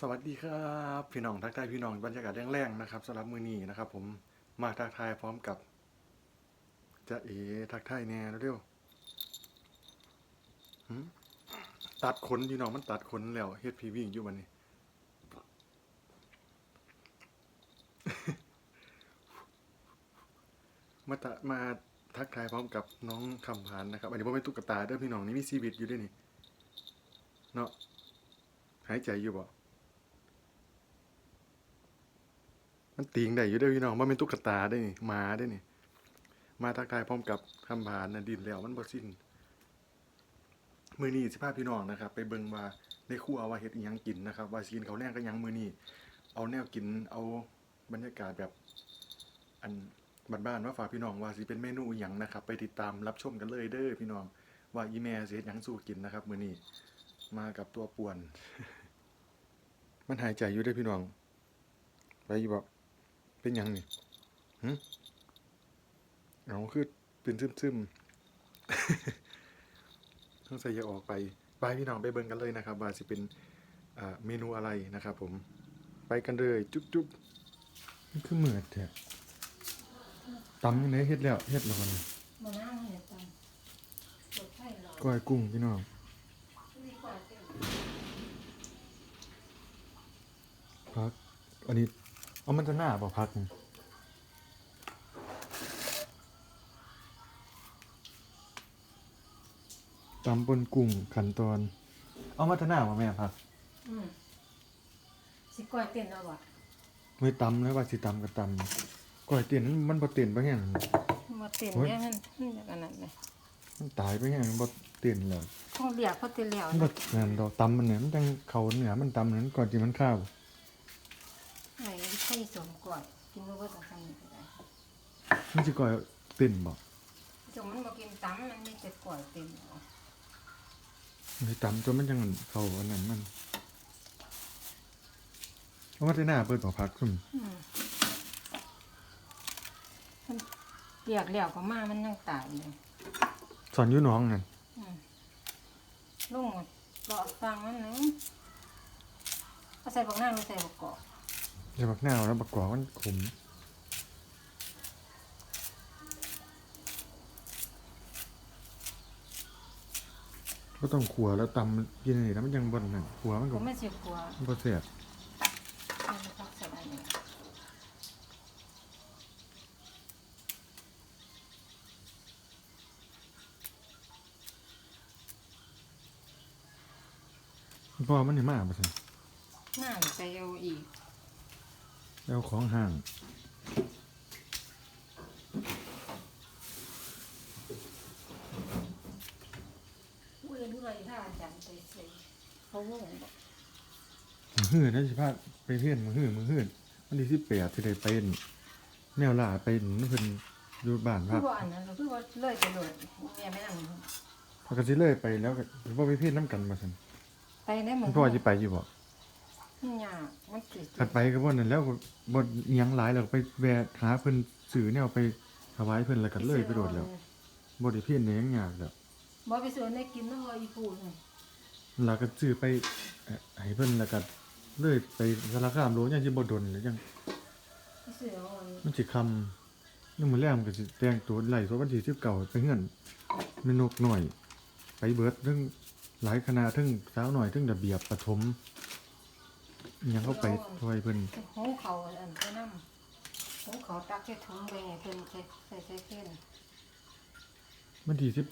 สวัสดีครับพี่น้องทักทายพี่น้องบรรยากาศแรงๆนะครับสำหรับมือนี้นะครับ ผมมาทักทายพร้อมกับจะเอทักทายแน่เร็วตัดขนพี่น้องมันตัดขนแล้วเฮ็ดพีวิ่งอยู่วันนี้มาตะมาทักทายพร้อมกับน้องคำพานนะครับ อันนี้ผมเป็นตุ๊กตาเด้อพี่น้องนี่มีชีวิตอยู่ด้วยนี่เนาะหายใจอยู่บ่ มันติงได้อยู่เด้อพี่น้องมันเป็นตุ๊กตาได้นี่มาได้นี่ มาทักทายพร้อมกับคำผานนะดินแล้วมันบ่สิ้นมือนี้สิพาพี่น้องนะครับ ไปเบิ่งว่าในครัวว่าเฮ็ดอีหยังกินนะครับ ว่าสิกินข้าวแลงก็ยังมือนี้เอาแนวกินเอาบรรยากาศแบบ อันบ้านๆว่าฝากพี่น้องว่าสิเป็นเมนูอีหยังนะครับ ไปติดตามรับชมกันเลยเด้อพี่น้องว่าอีแม่สิเฮ็ดหยังสู้กินนะครับ มือนี้มากับตัวป่วน มันหายใจอยู่เด้พี่น้องไปอยู่บ่ เป็นหยังนี่หึเอาคือเป็นซึมๆต้องใส่ยาออกไปไปพี่น้องไปเบิ่งกันเลยนะครับว่าสิเป็นอ่าเมนูอะไรนะครับ ผม ไปกันเลยจุ๊บจุ๊บนี่คือเหมือดแท้ตำยังไงเฮ็ดแล้วเฮ็ดแล้วกันมานั่งเห็นตันรถไฟรอก้อยกุ้งพี่น้องดีกว่าเต็มพักอันนี้ เอามันจะหน้าบ่พักนี่ตำบนกุ้งขั้นตอน เอามาจะหน้าบ่แม่พักอืมสิก้อยเต้นเอาบ่ไม่ตำเลยว่าสิตำกับตำก้อยเตียนนั้นมันบ่เตียนไปแห้งมาเต้นโอ้ยเนี่ยมันมันอย่างนั้นเลยมันตายไปแห้งมันบ่เตียนแล้วคงเรียกเขาเต้นแล้วมันบ่งานดอกตำมันเนี่ยมันจังเขาเหนือมันตำนั้นก่อนที่มันข้าว ไอ้ไข่สมก้อยกินบ่เบิดต้องทำนี่ก็ได้มันสิก้อยเตียนบ่จงมันบ่กินตำมันมีแต่ก้อยเต้นเอามันสิตำจนมันจังเขาอันนั้นมันเอามาแต่หน้าเปิดบ่พักซุ่มอืมมันเรียกแล้วก็มามันยังตายอยู่สอนอยู่น้องนั่นอืมลุงเลาะฟังมันหนึงเอาใส่บักนางหรือใส่บักกอก จะบักหน้าแล้วบักกอกมันขมก็ต้องขัวแล้วตำกินนี่แล้วมันยังบ่นั่นขัวมันผก็มไม่สิกลัวบ่แซ่บมันพักใส่อันนี้พ่อมันนี่มาบ่ซั่นน้ำใส่เอาอีก แล้วของห่างเมื่อด้วยถ้าอาจารย์ไปใส่เขาวงบอกมือหื้อนะสิพาไปเรียนมือหื้อมือหื้อวันที่18สิได้ไปอั่นแนวล่าไปอั่นเพิ่นอยู่บ้านคืพัอกว่าอันนั้นคือว่าเลยไปโดดแม่ไม่นั่งพอก็สิเลยไปแล้วก็บ่ไปเพียนนํกันบ่ซั่นไปได้หมคุดณพ่อสิไปอยู่บ่มัน ยากมันติดคันไปก็บ่นั่นแล้วก็บ่อิหยังหลายแล้วก็ไปแวะหาเพิ่นซื้อแนวไปถวายเพิ่นแล้วก็เลยไปโดดแล้วบ่ได้เพียนแหยังยากแล้วบ่ไปสวนได้กินน้ำว่าอีปูนี่แล้วก็ซื้อไปเอ่อให้เพิ่นแล้วก็เลยไปสารคามโลยังสิบ่ดนเลยยังที่เสือเอาอันมันสิคำยังมื้อแรกมันก็สิแต่งตัวไล่สวันที่19ไปเฮือนแม่นกหน่อย ไปเบิดเทั้งหลายคณะเทั้งสาวหน่อยเทั้งระเบียบประถม อิหยังเข้าไปถวายเพิ่นหูเขาอันไปน้ำหูเขาตักใส่ถุงไปให้เพิ่นใส่ใส่ใส่เพิ่นวันที่สิบ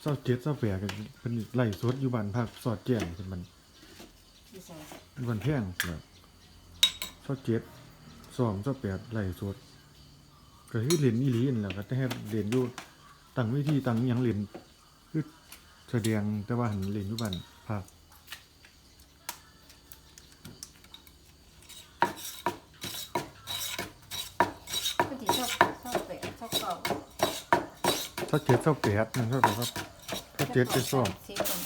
เศร้าเจ็ดเศร้าแปดกันเป็นไล่สดอยู่บ้านภาคสอดแจ้งเป็นมันที่ใส่อยู่บ้านแท่งแล้วเศร้าเจ็ดสองเศร้าแปดไล่สดก็คือเรียนอีหลีนั่นแหละก็จะให้เรียนอยู่ตั้งวิธีตั้งอิหยังเรียนคือแสดงแต่ว่าหันเรียนอยู่บ้านภาค ถ้าเจ็ดเศร้าแปดนั่นเท่าไหร่ครับถ้าเจ็ดไปสอบสีส้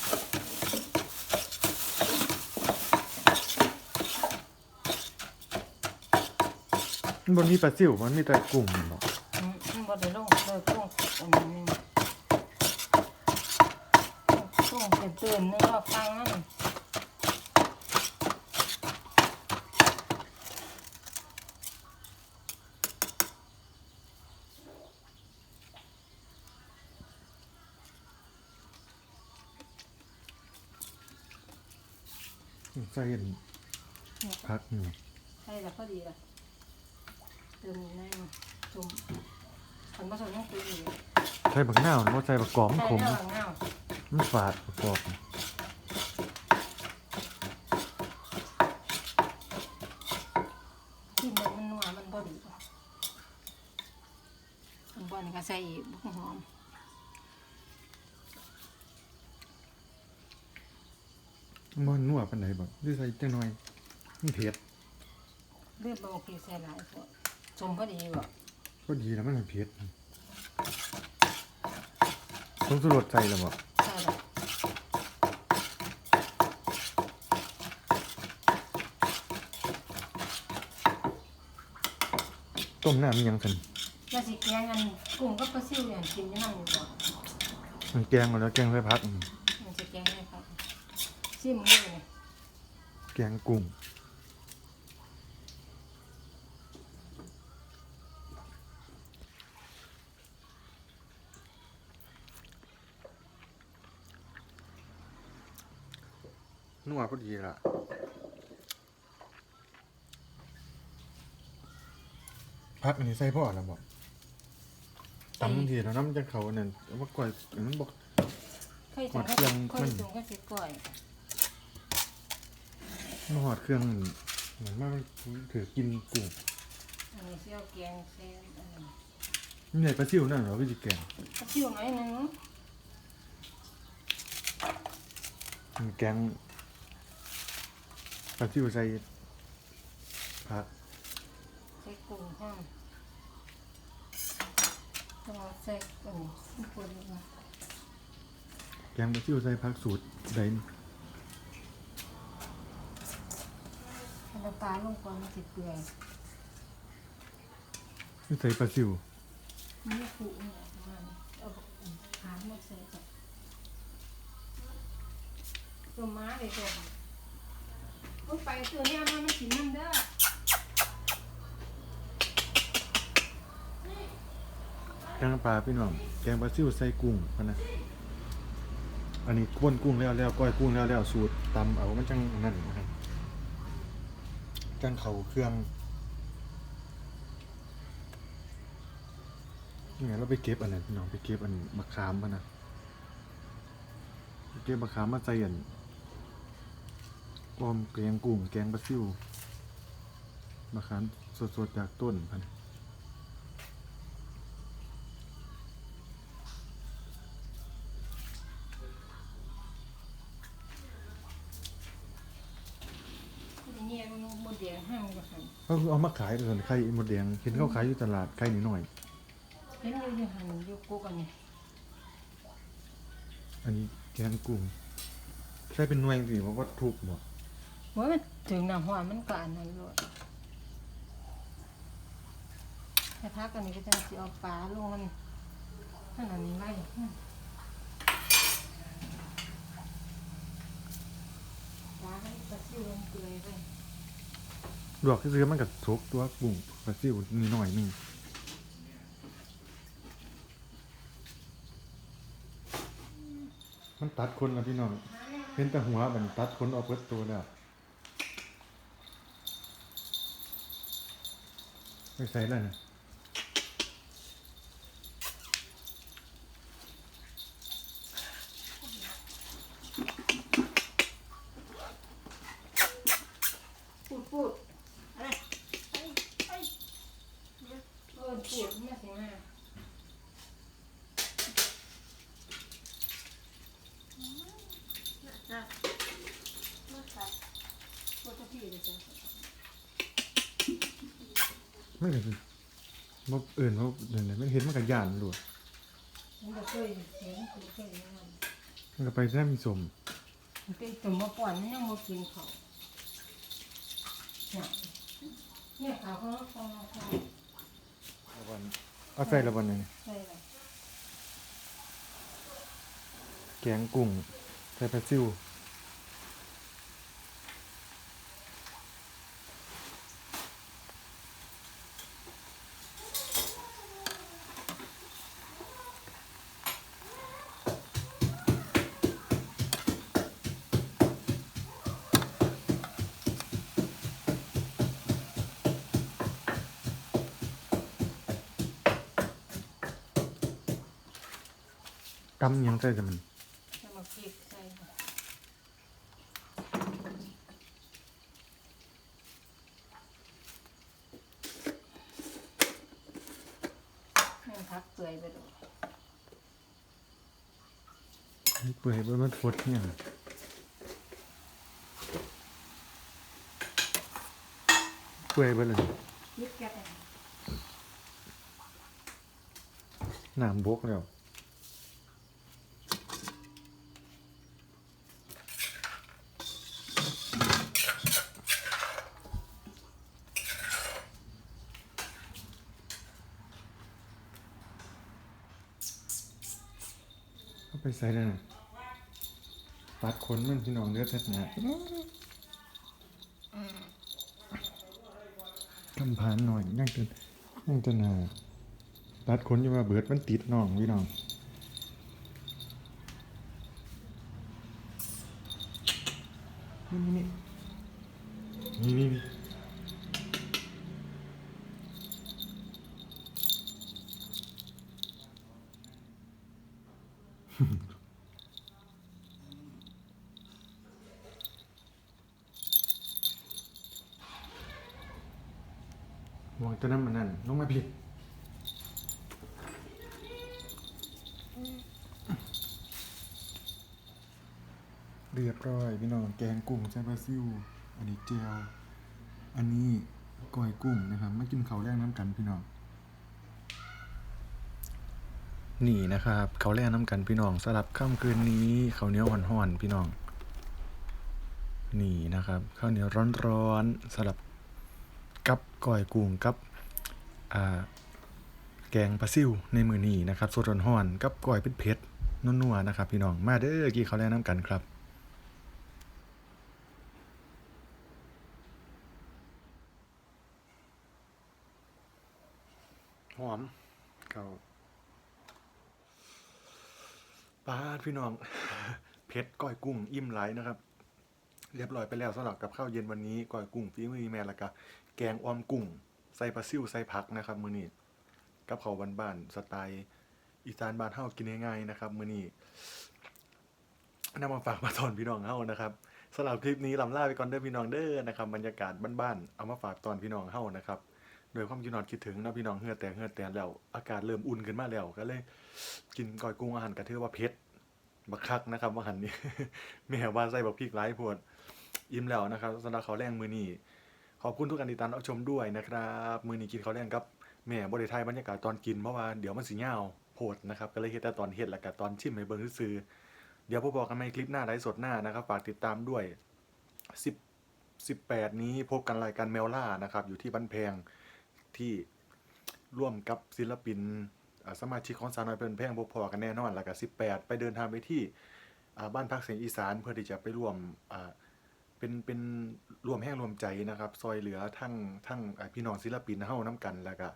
มมันนมีปลาซิวมันมีแต่กุ้งเนาะอืมมันบ่ได้ลงเลยลงอันนี้ลงเตือนๆนึกว่าฟังนะ ส่อันเนี่ยพักนี่ใช่แล้วพอดีละเติมในมาจุ่มผลผสมต้องตีอยู่ใส่บักหน้าวบ่ใส่บักกอมใช่ขมเงาเงามันฝาดบักกอก ที่มันมันนัวมันพอดีอันบอลก็ใส่อีกบุกหอม มันนั วปานใดบ่หรือใส่จังหน่อยมันเผ็ดเลือดโอเคใส่หลายพวกชมพอดีบ่ก็ดีแล้วมันเผ็ดต้องสุรสใส่แล้วบ่ใช่แล้วต้มน้ำมันยังซั่นแล้วสิแกงอันกุ้งก็ปลาซิวอย่างกินอยังนั่งอยู่บ่มันแกงมาแล้วแกงใส่ผักอืม มันสิแกงได้ครับ ซิมด้วยนี่แกงกุ้งนัวพอดีล่ะพักอันนี้ใส่พ่อแล้วบอกตำบางทีแล้วน้ำจะเขาอันนั่นเอาว่าก่อยอันนั้นบอกเคยจังหอดเครื่องเคมัยนจุ่มก็สิก้อย มาหอดเครื่องมันเหมือนว่ามันถือกินกุ้งอันนี้สิเอาแกงใส่อันนั้นนี่ไงปลาซิวนั่นเหรอวิจิแกงปลาซิวหน่อยหนึงมันแกงปลาซิวใส่ผักใส่กุ้งห้ามต้องเอาใส่อันนี้มันปวดมาแกงปลาซิวใส่ผักสูตรใดเอา น้ำปลาลงก่อนมันสิเปื่อยนี่ใส่ปลาซิวนี่ผูนี่แหละประมาณนี้เอาหาหมดใส่ก่อนตัวม้าเลยตัวเอาไปตัวเนี้ยมันมันกินมันเด้อแกงปลาพี่น้องแกงปลาซิวใส่กุ้งพะนะอันนี้ก้วนกุ้งแล้วแล้วก้อยกุ้งแล้วแล้วสูตรตำเอามันจังนั่นนะครับ จังเขาเครื่องนี่ไงเราไปเก็บอันนั้นน้องไปเก็บอันมะขามพะนะเก็บมะขามมาใส่อันออมแกงกุ้งแกงปลาซิวมะขามสดๆจากต้นพัน มันหมดแดงห้ามก็หันเขาคือเอามาขายส่วนไข่มดแดงเห็นเขาขายอยู่ตลาดไข่นิดหน่อย เห็นอยู่อยู่หันอยู่กุกอันนี้อันนี้แกงกุ้งใช่เป็นหน่วยสิเพราะว่าทุบหมดว่ามันถึงน้ำหัวมันก็อันนั้นเลยแต่พักอันนี้ก็จะสิเอาปลาลงมันนั่นอันนี้ไว้อืมปลาให้ปลาซิวลงเกลือไป ดอกที่ซื้อมันกับทุกตัวกุ้งปลาซิวนิดหน่อยหนึงมันตัดคนละพี่น้องเห็นแต่หัวมันตัดคนออกเปิดตัวแล้วไม่ใส่แล้วนะ พูดพูดอะไรไอ้ไอ้เออพูดไม่สิมาพูดกับพี่เลยจ้ะ ไม่เห็นมบเอื่นมบเดี๋ยวนี้ไม่เห็นมันกับย่านหลวดมันก็เคยเห็นเคยเคยนั่นมันก็ไปแท้มีสมมันเป็นตุ่มมาป่อนมันยังมากินเขาเนี่ยเนี่ยเขาเขาเขาเขาเอาใส่ละวันนี้ใช่เลยแกงกุ้งใส่ปลาซิว กำยังใส่แต่มันแล้วมาพริกใส่ค่ะให้มันพักเปื่อยไปดูเปื่อยบ่มันฟดเนี่ยเปื่อยเบ่เลยยิบแก๊สเลยน้ำบกแล้วเอาไป ใส่ได้น่ะปัดขนมันพี่น้องเลือดเท็ดนะกำพานหน่อยยังจะยังจะหนาตัดขนอยู่ว่าเบิดมันติดน้องพี่น้องนี่นี่นี่นี่นี่ มองตัวนั้นมันนั่นลงมาผิดเรียบร้อยพี่น้องแกงกุ้งใส่ปลาซิวอันนี้เจลอันนี้ก้อยกุ้งนะครับมากินเขาแรกน้ำกันพี่น้องนี่นะครับเขาแรกน้ำกันพี่น้องสลับค่ำคืนนี้ข้าวเหนียวห่อนๆพี่น้อง นี่นะครับข้าวเหนียวร้อนๆสลับ กับก้อยกุ้งกับแกงปลาซิวในมือนี้นะครับสดร้อนๆกับก้อยเผ็ดๆนัวๆนะครับ พี่น้องมาเด้อกี่ข้าแรกน้ำกันครับหอมเก่าปลาดพี่น้อง เพชรก้อยกุ้งอิ่มไหลนะครับ เรียบร้อยไปแล้วสำหรับกับข้าวเย็นวันนี้ก้อยกุ้งฝีมือแม่และก็แกงออมกุ้งใส่ปลาซิ่วใส่ผักนะครับ มื้อนี้กับข้าวบ้านๆสไตล์อีสานบ้านเฮากินง่ายๆนะครับ มื้อนี้นำมาฝากมาตอนพี่น้องเฮานะครับสำหรับคลิปนี้ลำล่าไปก่อนเด้อพี่น้องเด้อนะครับบรรยากาศบ้านๆเอามาฝากตอนพี่น้องเฮานะครับโดยความคิดนอนคิดถึงนะพี่น้องเฮือแตกเฮือแตนแล้ว อากาศเริ่มอุ่นขึ้นมาแล้วก็เลย กินก้อยกุ้งอาหารกระเทือว่าเผ็ด บักคักนะครับว่าหันนี้แม่ว่าใส่บักพริกหลายพวดอิ่มแล้วนะครับสำหรับเขาแรงมือนี้ขอบคุณทุกการติดตามรับชมด้วยนะครับมือนี้กินเขาแรงครับแม่บริไทยบรรยากาศตอนกินเพราะว่าเดี๋ยวมันสิยาโพดนะครับก็เลยเฮ็ดแต่ตอนเฮ็ดแล้วก็ตอนชิมให้เบิ่งซื่อเดี๋ยวพบกันใหม่คลิปหน้าไลฟ์สดหน้านะครับฝากติดตามด้วย10 18 นี้พบกันรายการแมวล่านะครับอยู่ที่บ้านแพงที่ร่วมกับศิลปิน สมาชิกของสาวน้อยเป็นแพงบพอกันแน่นอนแล้วก็18 ไปเดินทางไปที่บ้านพักเสียงอีสานเพื่อที่จะไปร่วมเป็นเป็นรวมแห้งรวมใจนะครับ ซอยเหลือทั้งทั้งพี่น้องศิลปินเฮาน้ำกันแล้วก็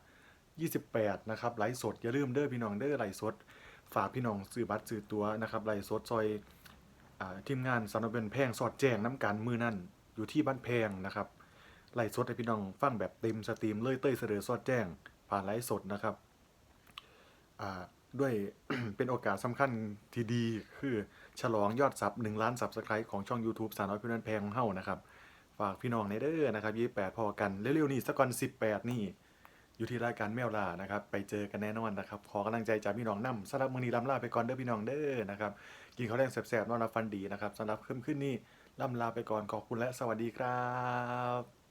28 นะครับไลฟ์สดอย่าลืมเด้อพี่น้องเด้อไลฟ์สด ฝากพี่น้องซื้อบัตรซื้อตัวนะครับไลฟ์สดซอยทีมงานสาวน้อยเป็นแพงสอดแจ้งน้ำกันมือนั่นอยู่ที่บ้านแพงนะครับไลฟ์สดให้พี่น้องฟังแบบเต็มสตรีมเลยเต้ยเสดอสอดแจ้งผ่านไลฟ์สดนะครับ ด้วยเป็นโอกาสสำคัญที่ดี คือฉลองยอดซับ1ล้านซับสไครต์ของช่อง YouTube สาวน้อยพี่นันแพงของเฮานะครับ ฝากพี่น้องในเด้อนะครับ28พอกัน เร็วๆ นี้สักก่อน18 นี่ อยู่ที่รายการแมวล่านะครับ ไปเจอกันแน่นอนนะครับ ขอกำลังใจจากพี่น้องนำสำหรับมือนี้ลำลาไปก่อนเด้อพี่น้องเด้อนะครับกินข้าวแรงแซ่บๆนอนรับฟันดีนะครับสำหรับค่ำคืนนี้ลำลาไปก่อนขอบคุณและสวัสดีครับ